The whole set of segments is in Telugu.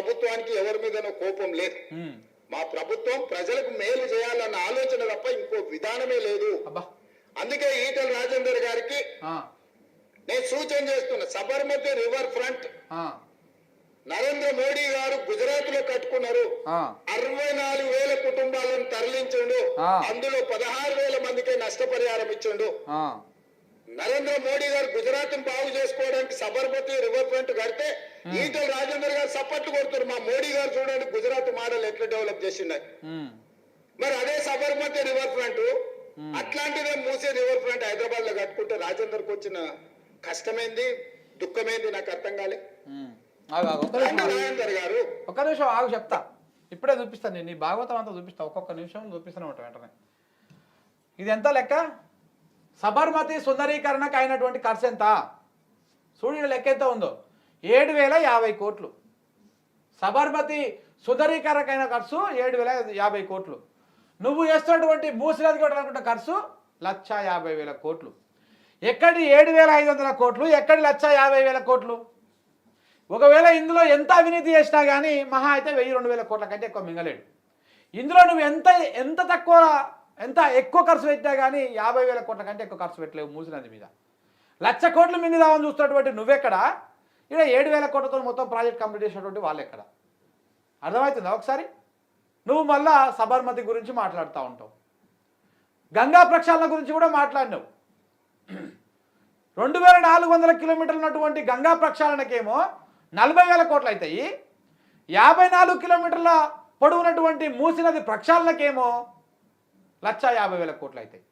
ప్రభుత్వానికి ఎవరి మీదనో కోపం లేదు. మా ప్రభుత్వం ప్రజలకు మేలు చేయాలన్న ఆలోచన తప్ప ఇంకో విధానమే లేదు. అందుకే ఈటల రాజేందర్ గారికి నేను సూచన చేస్తున్నా సబర్మతి రివర్ ఫ్రంట్ నరేంద్ర మోడీ గారు గుజరాత్లో కట్టుకున్నారు అరవై నాలుగు వేల కుటుంబాలను తరలించుండు. అందులో పదహారు వేల మందికి నష్టపరిహారం ఇచ్చిండు. నరేంద్ర మోడీ గారు గుజరాత్ బాగు చేసుకోవడానికి సబర్మతి రివర్ ఫ్రంట్ కడితే ఈటల రాజేందర్ గారు సపోర్ట్ కొడుతున్నారు. మా మోడీ గారు చూడండి గుజరాత్ మోడల్ ఎట్లా డెవలప్ చేసిండే ఉమ్, మరి అదే సబర్మతి రివర్ ఫ్రంట్ అట్లాంటిదే మూసే రివర్ ఫ్రంట్ హైదరాబాద్లో కట్టుకుంటే రాజేందర్కి వచ్చిన కష్టమేంది? దుఃఖమేంది? నాకు అర్థం కాలే. రాజేందర్ గారు. ఒక్క నిమిషం ఆగు చెప్తా. ఇప్పుడే చూపిస్తాను నేను. నీ భాగవతం అంతా చూపిస్తా. ఒక్కొక్క నిమిషం చూపిస్తూనే వెంటనే. ఇది ఎంత లెక్క? సబర్మతి సుందరీకరణకు అయినటువంటి ఖర్చు ఎంత? సూర్యుడు లెక్క ఎంత ఉందో? ఏడు వేల యాభై కోట్లు. సబర్మతి సుందరీకరణకైన ఖర్చు ఏడు వేల యాభై కోట్లు. నువ్వు చేస్తున్నటువంటి మూసినది కొట్టాలనుకుంటే ఖర్చు లక్ష యాభై వేల కోట్లు. ఎక్కడి ఏడు వేల ఐదు వందల కోట్లు? ఎక్కడి లక్ష యాభై వేల కోట్లు? ఒకవేళ ఇందులో ఎంత అవినీతి చేసినా కానీ మహా అయితే వెయ్యి రెండు వేల కోట్ల కంటే ఎక్కువ మింగలేడు. ఇందులో నువ్వు ఎంత ఎంత తక్కువ ఎంత ఎక్కువ ఖర్చు పెట్టినా కానీ యాభై వేల కోట్ల కంటే ఎక్కువ ఖర్చు పెట్టలేవు మూసినది మీద. లక్ష కోట్లు మింగిదామని చూస్తున్నటువంటి నువ్వెక్కడ? ఇక్కడ ఏడు వేల కోట్లతో మొత్తం ప్రాజెక్ట్ కంప్లీట్ చేసినటువంటి వాళ్ళు ఎక్కడ అర్థమవుతుందా ఒకసారి? నువ్వు మళ్ళా సబర్మతి గురించి మాట్లాడుతూ ఉంటావు. గంగా ప్రక్షాళన గురించి కూడా మాట్లాడినావు. రెండు వేల నాలుగు వందల కిలోమీటర్లు ఉన్నటువంటి గంగా ప్రక్షాళనకేమో నలభై వేల కోట్లు అవుతాయి యాభై నాలుగు కిలోమీటర్ల పొడవునటువంటి మూసినది ప్రక్షాళనకేమో లక్ష యాభై వేల కోట్లు అవుతాయి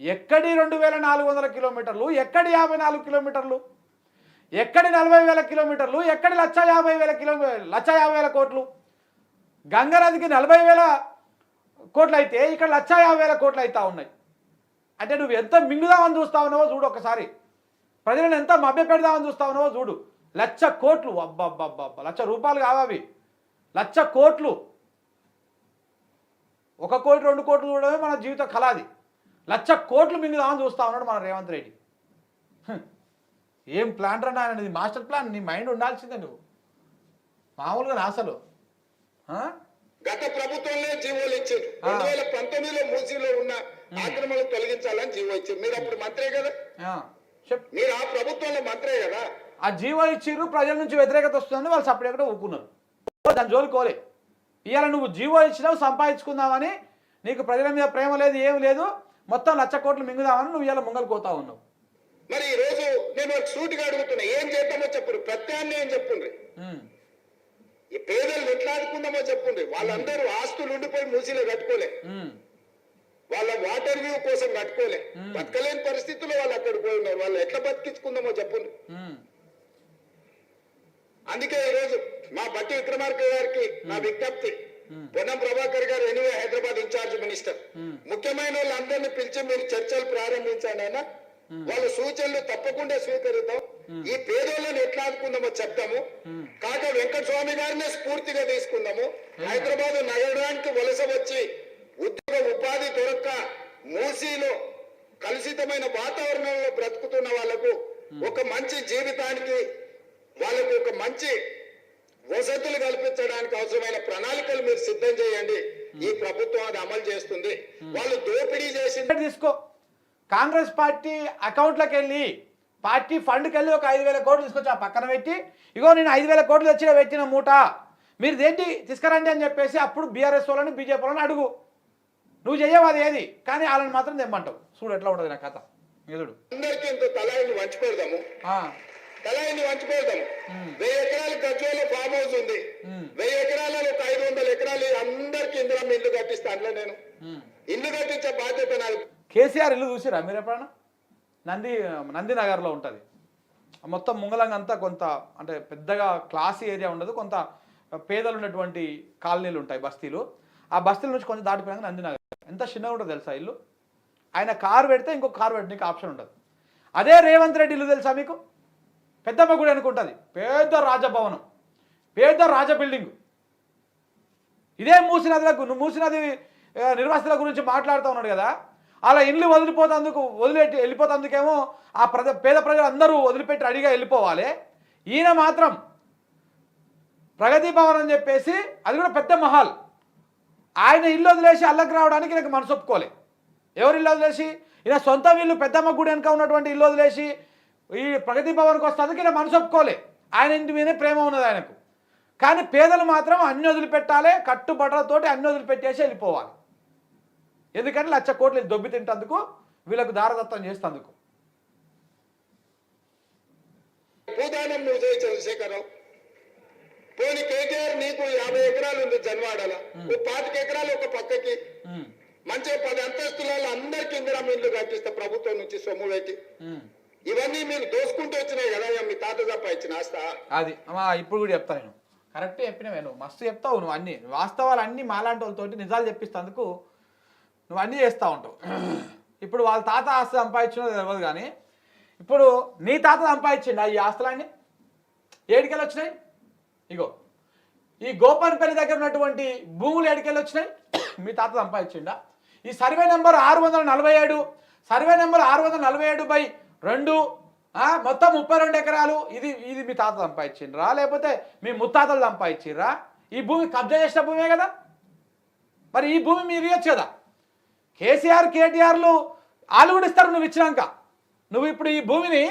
ఎక్కడి రెండు వేల నాలుగు వందల కిలోమీటర్లు? ఎక్కడి యాభై నాలుగు కిలోమీటర్లు? ఎక్కడి నలభై వేల కిలోమీటర్లు? ఎక్కడి లక్ష యాభై వేల కిలో లక్ష యాభై వేల కోట్లు? గంగా నదికి నలభై వేల కోట్లు అయితే ఇక్కడ లక్ష యాభై వేల కోట్లు అవుతా ఉన్నాయి. అంటే నువ్వు ఎంత మింగుదామని చూస్తా ఉన్నావో చూడు ఒకసారి. ప్రజలను ఎంత మభ్య పెడదామని చూస్తా ఉన్నావో చూడు. లక్ష కోట్లు అబ్బబ్బబ్బబ్బ లక్ష రూపాయలు కావవి లక్ష కోట్లు. ఒక కోటి రెండు కోట్లు చూడడమే మన జీవిత కళ అది లక్ష కోట్లు మింగుదామని చూస్తా ఉన్నాడు మన రేవంత్ రెడ్డి. ఏం ప్లాన్ రా నాయన ఇది మాస్టర్ ప్లాన్ నీ మైండ్ ఉండాల్సిందే నువ్వు. మామూలుగా నా అసలు. ఆ? గత ప్రభుత్వంలో జీవోలు ఇచ్చారు. రెండు వేల పంతొమ్మిదిలో మూసీలో ఉన్న ఆక్రమణలు తొలగించాలని జీవో ఇచ్చారు మీరు అప్పుడు మంత్రే కదా? మీరు ఆ ప్రభుత్వంలో మంత్రే కదా? ఆ జీవో ఇచ్చిర్రు ప్రజల నుంచి వ్యతిరేకత వస్తుందని వాళ్ళు సపరేట్గా ఊరుకున్నారు. దాని జోలికి కోలే ఇవాళ నువ్వు జీవో ఇచ్చినావు సంపాదించుకుందామని నీకు ప్రజల మీద ప్రేమ లేదు ఏం లేదు మొత్తం లక్ష కోట్లు మింగుదామని నువ్వు ఇవాళ ముంగలు పోతా ఉన్నావు. మరి ఈ రోజు నేను ఒక సూటిగా అడుగుతున్నా ఏం చేద్దామో చెప్పరు ప్రత్యామ్నాయం చెప్పుండ్రి? ఈ పేదలు ఎట్లా ఆదుకుందామో చెప్పుండ్రి వాళ్ళందరూ ఆస్తులు ఉండిపోయి మూసీలో కట్టుకోలే. వాళ్ళ వాటర్ వ్యూ కోసం కట్టుకోలే. బతకలేని పరిస్థితుల్లో వాళ్ళు అక్కడ పోయి ఉన్నారు వాళ్ళు ఎట్లా బతికించుకుందామో చెప్పండి ఉమ్, అందుకే ఈ రోజు మా బట్టి విక్రమార్క గారికి నా విజ్ఞప్తి. పొన్నం ప్రభాకర్ గారు ఎనివే హైదరాబాద్ ఇన్ఛార్జ్ మినిస్టర్. ముఖ్యమైన వాళ్ళందరినీ పిలిచి మీరు చర్చలు ప్రారంభించండి అయినా వాళ్ళ సూచనలు తప్పకుండా స్వీకరిద్దాం. ఈ పేదోళ్ళని ఎట్లా ఆదుకుందామో చెప్తాము కాక వెంకట స్వామి గారినే స్ఫూర్తిగా తీసుకుందాము. హైదరాబాద్ నగరానికి వలస వచ్చి ఉద్యోగ ఉపాధి దొరక్క మూసీలో కలుషితమైన వాతావరణంలో బ్రతుకుతున్న వాళ్ళకు ఒక మంచి జీవితానికి వాళ్ళకు ఒక మంచి వసతులు కల్పించడానికి అవసరమైన ప్రణాళికలు మీరు సిద్ధం చేయండి. ఈ ప్రభుత్వం అది అమలు చేస్తుంది. వాళ్ళు దోపిడీ ఇక్కడ తీసుకో. కాంగ్రెస్ పార్టీ అకౌంట్లోకి వెళ్ళి పార్టీ ఫండ్కి వెళ్ళి ఒక ఐదు వేల కోట్లు తీసుకొచ్చి ఆ పక్కన పెట్టి ఇగో నేను ఐదు వేల కోట్లు తెచ్చిన పెట్టిన మూట. మీరు దేంటి తీసుకురండి అని చెప్పేసి అప్పుడు బీఆర్ఎస్ వాళ్ళని బీజేపీ వాళ్ళని అడుగు. నువ్వు చెయ్యవు అది ఏది? కానీ వాళ్ళని మాత్రం తెమ్మంటావు. చూడు ఎట్లా ఉంటుంది నా కథ. ఎదుడు. అందరికీ ఇంత తలాయిని వంచి పెడదాము తలాయిని వంచి పెడదాము గజ్వేలో ఫామ్ హౌస్ ఉంది. వెయ్యి ఎకరాలలో ఒక ఐదు వందల ఎకరాలు అందరికి ఇందిరా ఇల్లు కట్టిస్తా అందులో నేను. ఇల్లు కట్టించే బాధ్యత నాది. కేసీఆర్ ఇల్లు చూసిరా మీరు ఎప్పుడన్నా నంది నందినగర్లో ఉంటుంది. మొత్తం ముంగలంగా అంతా కొంత అంటే పెద్దగా క్లాసీ ఏరియా ఉండదు కొంత పేదలు ఉన్నటువంటి కాలనీలు ఉంటాయి బస్తీలు. ఆ బస్తీల నుంచి కొంచెం దాటిపోయాక నందినగర్. ఎంత చిన్నగా ఉంటుంది తెలుసా ఇల్లు? ఆయన కారు పెడితే ఇంకో కారు పెట్టడానికి ఆప్షన్ ఉంటుంది అదే రేవంత్ రెడ్డి ఇల్లు తెలుసా మీకు? పెద్దమ్మ గుడి అనుకుంటుంది పెద్ద రాజభవనం. పెద్ద రాజ బిల్డింగ్ ఇదే మూసినదిలకు నువ్వు మూసినది నిర్వాసితుల గురించి మాట్లాడుతూ ఉన్నాడు కదా. అలా ఇల్లు వదిలిపోతందుకు వదిలేటి వెళ్ళిపోతందుకేమో ఆ ప్రజ పేద ప్రజలు అందరూ వదిలిపెట్టి అడిగా వెళ్ళిపోవాలి. ఈయన మాత్రం ప్రగతి భవన్ అని చెప్పేసి అది కూడా పెద్ద మహల్. ఆయన ఇల్లు వదిలేసి అల్లకి రావడానికి నాకు మనసు ఒప్పుకోలే. ఎవరు ఇల్లు వదిలేసి? ఈయన సొంత ఇల్లు పెద్దమ్మ గుడి వెనక ఉన్నటువంటి ఇల్లు వదిలేసి ఈ ప్రగతి భవన్కి వస్తానికి ఈయన మనసు ఒప్పుకోలే. ఆయన ఇంటి మీదే ప్రేమ ఉన్నది ఆయనకు. కానీ పేదలు మాత్రం అన్ని వదిలిపెట్టాలి కట్టుబట్టలతోటి అన్ని వదిలిపెట్టేసి వెళ్ళిపోవాలి. ఎందుకంటే లక్ష కోట్లు దొబ్బి తింటందుకు వీళ్ళకు దారదత్తం చేస్తందుకు. భూదానం నువ్వు చేయి చంద్రశేఖరరావు. పోనీ కేటీఆర్ నీకు యాభై ఎకరాలు ఉంది జన్వాడల. ఓ పాతిక ఎకరాలు ఒక పక్కకి. మంచిగా పది అంతస్తులలో అందరికి ఇందిరా ఇల్లు కట్టిస్తే ప్రభుత్వం నుంచి సొమ్ము పెట్టి. ఇవన్నీ మీరు దోసుకుంటూ వచ్చినాయి కదా మీ తాత సంపాదించిన ఆస్త. అది ఇప్పుడు కూడా చెప్తా నేను. కరెక్ట్ చెప్పినవే నువ్వు మస్తు చెప్తావు నువ్వు అన్ని. వాస్తవాలు అన్ని మాలాంటి వాళ్ళతోటి నిజాలు చెప్పిస్తందుకు నువ్వు అన్నీ చేస్తూ ఉంటావు. ఇప్పుడు వాళ్ళ తాత ఆస్తి సంపాదించినో తెలియదు కానీ ఇప్పుడు నీ తాత సంపాదించిండు ఈ ఆస్తులన్నీ? ఏడికెళ్ళి వచ్చినాయి? ఇగో ఈ గోపాన్పల్లి దగ్గర ఉన్నటువంటి భూములు ఏడికెళ్ళి వచ్చినాయి? మీ తాత సంపాదించిండా? ఈ సర్వే నెంబర్ ఆరు వందల నలభై ఏడు సర్వే నెంబర్ ఆరు వందల నలభై ఏడు బై రెండు మొత్తం ముప్పై రెండు ఎకరాలు ఇది ఇది మీ తాత సంపాదించిండ్రా? లేకపోతే మీ ముత్తాతలు సంపాదించిండ్రా? ఈ భూమి కబ్జా చేసిన భూమే కదా? మరి ఈ భూమి మీరు ఇవ్వచ్చు కదా? కేసీఆర్ కేటీఆర్లు వాళ్ళు కూడా ఇస్తారు నువ్వు ఇచ్చినాక. నువ్వు ఇప్పుడు ఈ భూమిని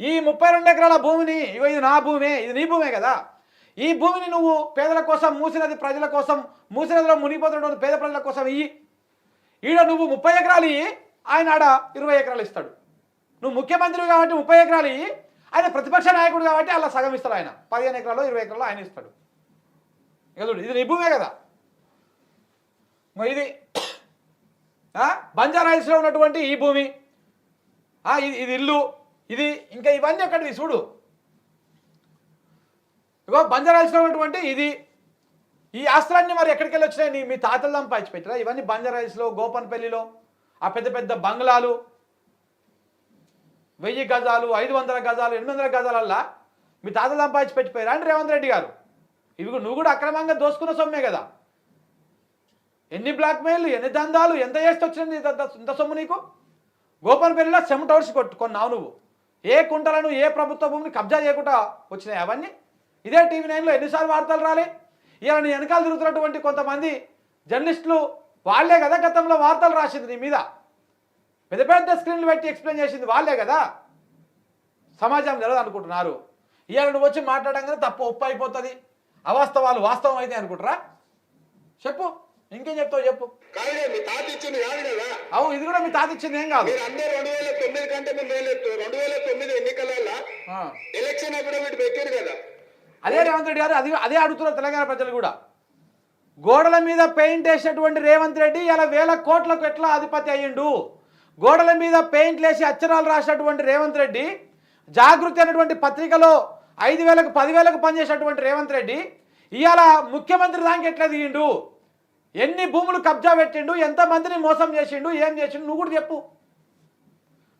ఈ ముప్పై రెండు ఎకరాల భూమిని ఇగో ఇది నా భూమే ఇది నీ భూమే కదా? ఈ భూమిని నువ్వు పేదల కోసం మూసినది ప్రజల కోసం మూసినదిలో మునిగిపోతున్నటువంటి పేద ప్రజల కోసం ఇయ్యి. ఈడ నువ్వు ముప్పై ఎకరాలు ఇయ్యి ఆయన ఆడ ఇరవై ఎకరాలు ఇస్తాడు. నువ్వు ముఖ్యమంత్రి కాబట్టి ముప్పై ఎకరాలు ఇవి ఆయన ప్రతిపక్ష నాయకుడు కాబట్టి అలా సగం ఇస్తాడు ఆయన. పదిహేను ఎకరాలు ఇరవై ఎకరాలు ఆయన ఇస్తాడు. ఇక చూడు ఇది నీ భూమే కదా. ఇది బంజారాయిస్లో ఉన్నటువంటి ఈ భూమి. ఇది ఇది ఇల్లు ఇది ఇంకా ఇవన్నీ అక్కడివి చూడు. ఇగో బంజారాయిస్లో ఉన్నటువంటి ఇది. ఈ ఆస్తులన్నీ మరి ఎక్కడికి వెళ్ళి వచ్చినాయి? నీ మీ తాతల సంపాదించి పెట్టరా ఇవన్నీ బంజారాయిస్లో గోపన్పల్లిలో ఆ పెద్ద పెద్ద బంగ్లాలు వెయ్యి గజాలు ఐదు వందల గజాలు ఎనిమిది వందల గజాలల్లా మీ తాతలు సంపాదించి పెట్టిపోయారు. అండి రేవంత్ రెడ్డి గారు. ఇవి నువ్వు కూడా అక్రమంగా దోసుకున్న సొమ్మే కదా. ఎన్ని బ్లాక్ మెయిల్ ఎన్ని దందాలు ఎంత చేస్తే వచ్చింది ఇంత సొమ్ము నీకు? గోపన్పల్లిలో సెమ్ టవర్స్ కొట్టు కొన్నావు నువ్వు. ఏ కుంటలను ఏ ప్రభుత్వ భూమిని కబ్జా చేయకుండా వచ్చినాయి అవన్నీ? ఇదే టీవీ నైన్లో ఎన్నిసార్లు వార్తలు రాలే? ఇలా నీ వెనకాల తిరుగుతున్నటువంటి కొంతమంది జర్నలిస్టులు వాళ్ళే కదా గతంలో వార్తలు రాసింది నీ మీద. పెద్ద పెద్ద స్క్రీన్లు పెట్టి ఎక్స్ప్లెయిన్ చేసింది వాళ్ళే కదా. సమాజం తెలియదు అనుకుంటున్నారు. ఇవాళ నువ్వు వచ్చి మాట్లాడంగానే తప్పు ఒప్పు అయిపోతుంది. అవాస్తవాలు వాస్తవం అయితే అనుకుంటారా? చెప్పు. ఇంకేం చెప్తావు చెప్పు. అవు ఇది కూడా మీ తాత ఇచ్చింది ఏం కాదు. రెండు వేల తొమ్మిది కంటే రెండు వేల తొమ్మిది ఎన్నికలలో ఆ. ఎలక్షన్ అప్పుడు వీటి పెట్టారు కదా. అదే రేవంత్ రెడ్డి గారు అది అదే అడుగుతున్నారు తెలంగాణ ప్రజలు కూడా. గోడల మీద పెయింట్ వేసినటువంటి రేవంత్ రెడ్డి ఇలా వేల కోట్లకు ఎట్లా అధిపతి అయ్యిండు? గోడల మీద పెయింట్లు వేసి అక్షరాలు రాసినటువంటి రేవంత్ రెడ్డి జాగృతి అనేటువంటి పత్రికలో ఐదు వేలకు పదివేలకు పనిచేసినటువంటి రేవంత్ రెడ్డి ఇవాళ ముఖ్యమంత్రి దానికి ఎట్లా దిగిండు? ఎన్ని భూములు కబ్జా పెట్టిండు? ఎంతమందిని మోసం చేసిండు? ఏం చేసిండు? నువ్వు కూడా చెప్పు.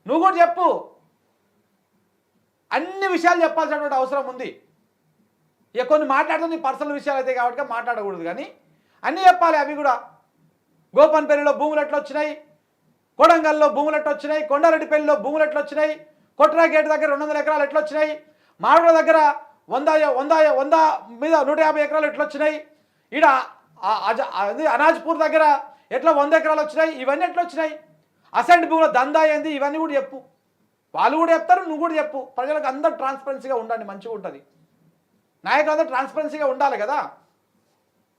నువ్వు కూడా చెప్పు. అన్ని విషయాలు చెప్పాల్సినటువంటి అవసరం ఉంది. ఇక కొన్ని మాట్లాడితే నీ పర్సనల్ విషయాలు అయితే కాబట్టి మాట్లాడకూడదు కానీ అన్నీ చెప్పాలి అవి కూడా. గోపన్పల్లిలో భూములు ఎట్లా వచ్చినాయి? కొడంగల్లో భూములు ఎట్లా వచ్చినాయి కొండారెడ్డిపల్లిలో భూములు ఎట్లా వచ్చినాయి కొట్రా గేట్ దగ్గర రెండు వందల ఎకరాలు ఎట్లా వచ్చినాయి మామిడి దగ్గర వంద వంద వంద మీద నూట యాభై ఎకరాలు ఎట్లా వచ్చినాయి ఈడ అది అనాజ్పూర్ దగ్గర ఎట్లా వంద ఎకరాలు వచ్చినాయి ఇవన్నీ ఎట్లా వచ్చినాయి. అసెంట్ భూముల దందా ఏంది ఇవన్నీ కూడా చెప్పు. వాళ్ళు కూడా చెప్తారు నువ్వు కూడా చెప్పు. ప్రజలకు అందరూ ట్రాన్స్పరెన్సీగా ఉండండి మంచిగా ఉంటుంది. నాయకులందరూ ట్రాన్స్పరెన్సీగా ఉండాలి కదా.